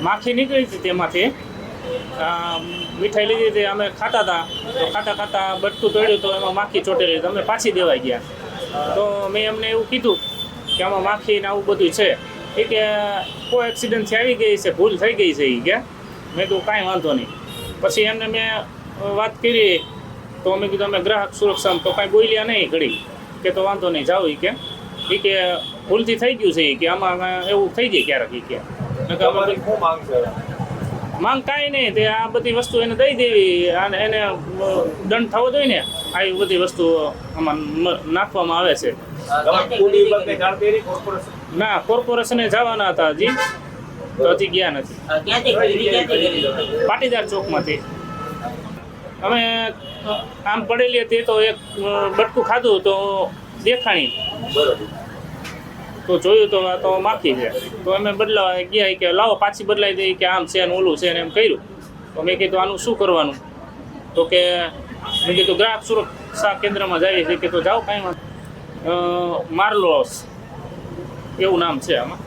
માખી નીકળી હતી તેમાંથી. મીઠાઈ લીધી હતી, અમે ખાતા હતા. તો ખાતા ખાતા બટકું તોડ્યું તો એમાં માખી ચોટેલી અમે પાછી દેવાઈ ગયા. તો મેં એમને એવું કીધું કે આમાં માખી ને આવું બધું છે. એ કે, કોઈ એક્સિડન્ટથી આવી ગઈ છે, ભૂલ થઈ ગઈ છે એ કે. મેં કીધું, કાંઈ વાંધો નહીં. પછી એમને મેં વાત કરી. તો મેં કીધું, અમે ગ્રાહક સુરક્ષામાં તો કાંઈ બોલ્યા નહીં ઘડી. કે તો વાંધો નહીં, જાઓ એ કે. એ કે, ભૂલથી થઈ ગયું છે એ કે, આમાં એવું થઈ જાય ક્યારેક એ કે. માંગ કાંઈ નહીં તે આ બધી વસ્તુ એને દઈ દેવી અને એને દંડ થવો જોઈએ ને આવી બધી વસ્તુ આમાં નાખવામાં આવે છે. ના કોર્પોરેશને જવાના હતા હજી તો હજી ગયા નથી. પાટીદાર ચોકમાંથી. અમે આમ પડેલી હતી તો એક બટકું ખાધું તો દેખાણી. બરોબર. તો જોયું તો આ તો માખી છે. તો અમે બદલાવા ગયા કે લાવો, પાછી બદલાઈ દઈ કે આમ છે ને ઓલું છે ને એમ કર્યું. તો મેં કીધું, આનું શું કરવાનું? તો કે, મેં કીધું, ગ્રાહક સુરક્ષા કેન્દ્રમાં જઈએ છે કે તો જાઓ કાંઈ મારલોસ એવું નામ છે આમાં.